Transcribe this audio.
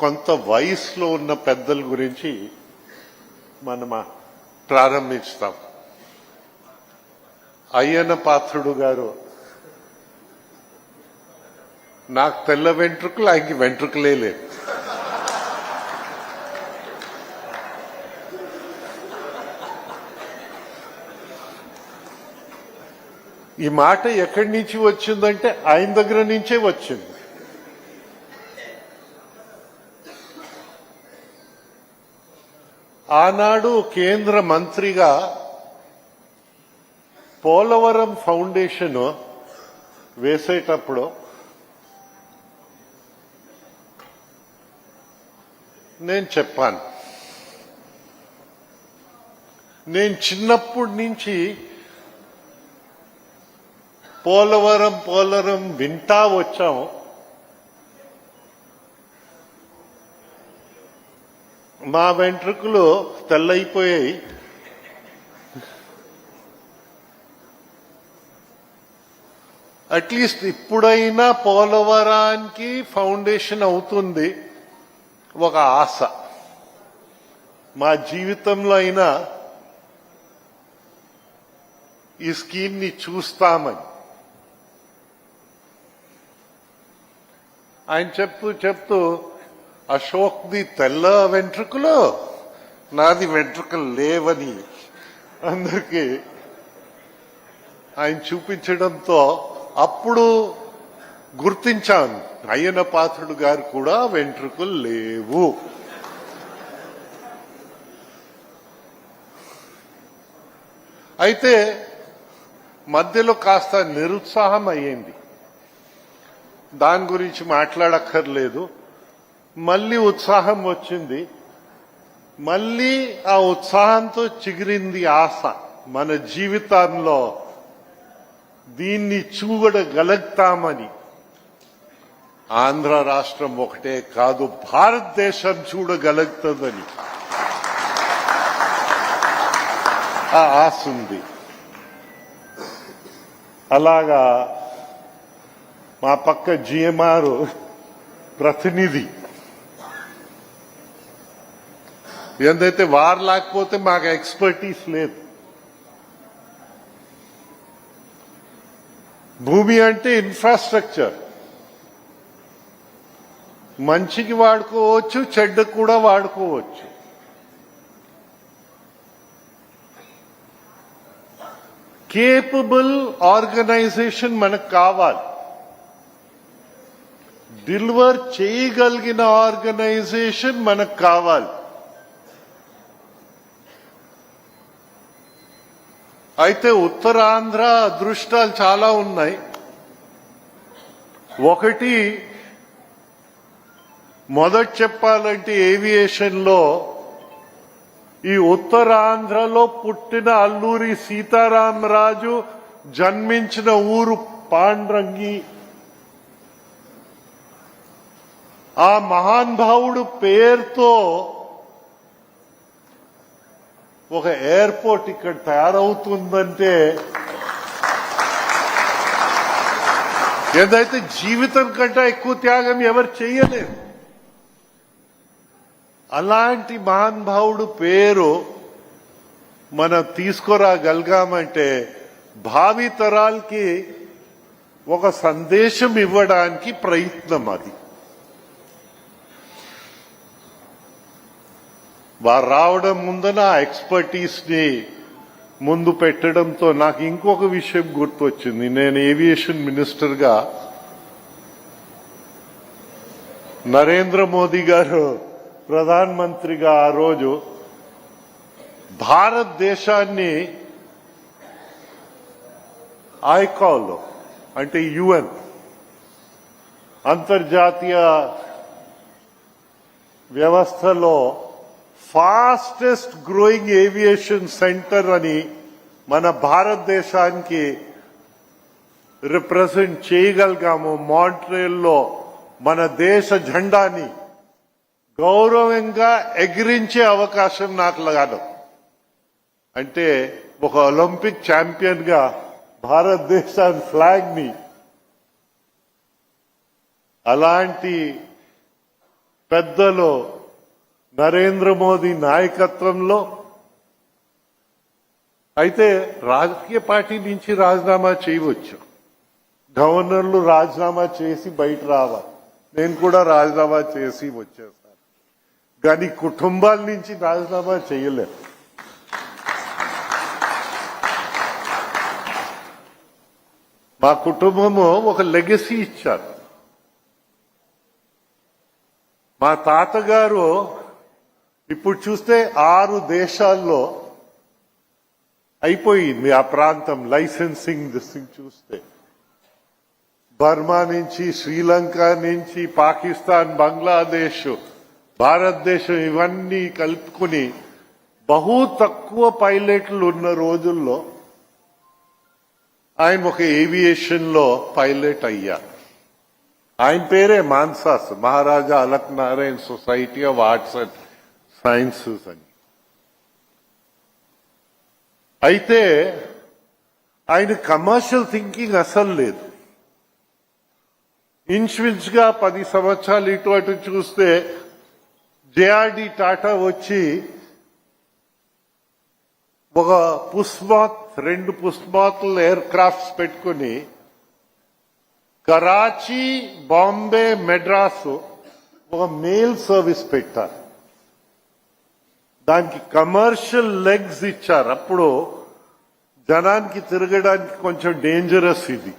కొంత వయసులో ఉన్న పెద్దల గురించి మనం ప్రారంభిస్తాం. అయ్యన్న పాత్రుడు గారు నాకు తెల్ల వెంట్రుకలు ఆయనకి వెంట్రుకలే లేదు. ఈ మాట ఎక్కడి నుంచి వచ్చిందంటే ఆయన దగ్గర నుంచే వచ్చింది. ఆనాడు కేంద్ర మంత్రిగా పోలవరం ఫౌండేషన్ వేసేటప్పుడు నేను చెప్పాను. నేను చిన్నప్పటి నుంచి పోలవరం పోలవరం వింటా వచ్చాము. మా వెంట్రుకలు తెల్లయిపోయాయి అట్లీస్ట్ ఇప్పుడైనా పోలవరానికి ఫౌండేషన్ అవుతుంది ఒక ఆశ. మా జీవితంలో అయినా ఈ స్కీమ్ని చూస్తామని. ఆయన చెప్తూ చెప్తూ అశోక్ది తెల్ల వెంట్రుకలు నాది వెంట్రుకలు లేవని అందరికీ ఆయన చూపించడంతో అప్పుడు గుర్తించాను అయ్యన పాత్రుడు గారు కూడా వెంట్రుకలు లేవు. అయితే మధ్యలో కాస్త నిరుత్సాహం అయ్యింది. దాని గురించి మాట్లాడక్కర్లేదు. మళ్ళీ ఉత్సాహం వచ్చింది. మళ్ళీ ఆ ఉత్సాహంతో చిగిరింది ఆశ మన జీవితంలో. దీన్ని చూడగలుగుతామని. ఆంధ్ర రాష్ట్రం ఒకటే కాదు భారతదేశం చూడగలుగుతుందని. ఆ ఆశ ఉంది. అలాగా మా పక్క జిఎంఆర్ ప్రతినిధి ఏందైతే వారు లేకపోతే మాకు ఎక్స్పర్టీస్ లేదు. భూమి అంటే ఇన్ఫ్రాస్ట్రక్చర్. మంచికి వాడుకోవచ్చు చెడ్డకు కూడా వాడుకోవచ్చు. కేపబుల్ ఆర్గనైజేషన్ మనకు కావాలి. డెలివర్ చేయగలిగిన ఆర్గనైజేషన్ మనకు కావాలి. అయితే ఉత్తరాంధ్ర అదృష్టాలు చాలా ఉన్నాయి. ఒకటి మొదటి చెప్పాలంటే ఏవియేషన్లో ఈ ఉత్తరాంధ్రలో పుట్టిన అల్లూరి సీతారామరాజు జన్మించిన ఊరు పాండ్రంగి. ఆ మహానుభావుడు పేరుతో ఒక ఎయిర్పోర్ట్ ఇక్కడ తయారవుతుందంటే ఏదైతే జీవితం కంటే ఎక్కువ త్యాగం ఎవరు చేయలేరు. అలాంటి మహానుభావుడు పేరు మనం తీసుకురాగలిగామంటే భావి తరాలకి ఒక సందేశం ఇవ్వడానికి ప్రయత్నం అది. వారు రావడం ముందన ఆ ఎక్స్పర్టీస్ని ముందు పెట్టడంతో నాకు ఇంకొక విషయం గుర్తొచ్చింది. నేను ఏవియేషన్ మినిస్టర్గా నరేంద్ర మోదీ గారు ప్రధాన మంత్రిగా ఆ రోజు భారతదేశాన్ని ఐకాల్ అంటే యుఎన్ అంతర్జాతీయ వ్యవస్థలో ఫాస్టెస్ట్ గ్రోయింగ్ ఏవియేషన్ సెంటర్ అని మన భారతదేశానికి రిప్రజెంట్ చేయగలిగాము. మాంట్రేల్లో మన దేశ జెండాని గౌరవంగా ఎగిరించే అవకాశం నాకు లగాను అంటే ఒక ఒలింపిక్ ఛాంపియన్గా భారతదేశాన్ని ఫ్లాగ్ని అలాంటి పెద్దలు నరేంద్ర మోదీ నాయకత్వంలో. అయితే రాజకీయ పార్టీ నుంచి రాజీనామా చేయవచ్చు. గవర్నర్లు రాజీనామా చేసి బయట రావాలి. నేను కూడా రాజీనామా చేసి వచ్చేసాను కానీ కుటుంబాల నుంచి రాజీనామా చేయలేదు మా కుటుంబము ఒక లెగసీ ఇచ్చారు. మా తాతగారు ఇప్పుడు చూస్తే ఆరు దేశాల్లో అయిపోయింది ఆ ప్రాంతం లైసెన్సింగ్ చూస్తే. బర్మా నుంచి శ్రీలంక నుంచి పాకిస్తాన్ బంగ్లాదేశ్ భారతదేశం ఇవన్నీ కలుపుకుని బహు తక్కువ పైలట్లు ఉన్న రోజుల్లో ఆయన ఒక ఏవియేషన్లో పైలట్ అయ్యారు ఆయన పేరే Mansas Maharaja Alak Narayan society of arts and sciences అని అయితే ఆయన కమర్షియల్ థింకింగ్ అసలు లేదు. ఇన్స్విన్స్గా పది సంవత్సరాలు ఇటు అటు చూస్తే జేఆర్డి టాటా వచ్చి ఒక పుష్మాత్ రెండు పుష్మాత్ ఎయిర్ క్రాఫ్ట్స్ పెట్టుకుని కరాచీ బాంబే మెడ్రాస్ ఒక మెయిల్ సర్వీస్ పెట్టారు. దానికి కమర్షియల్ లెగ్స్ ఇచ్చారు. అప్పుడు జనానికి తిరగడానికి కొంచెం డేంజరస్ ఇది.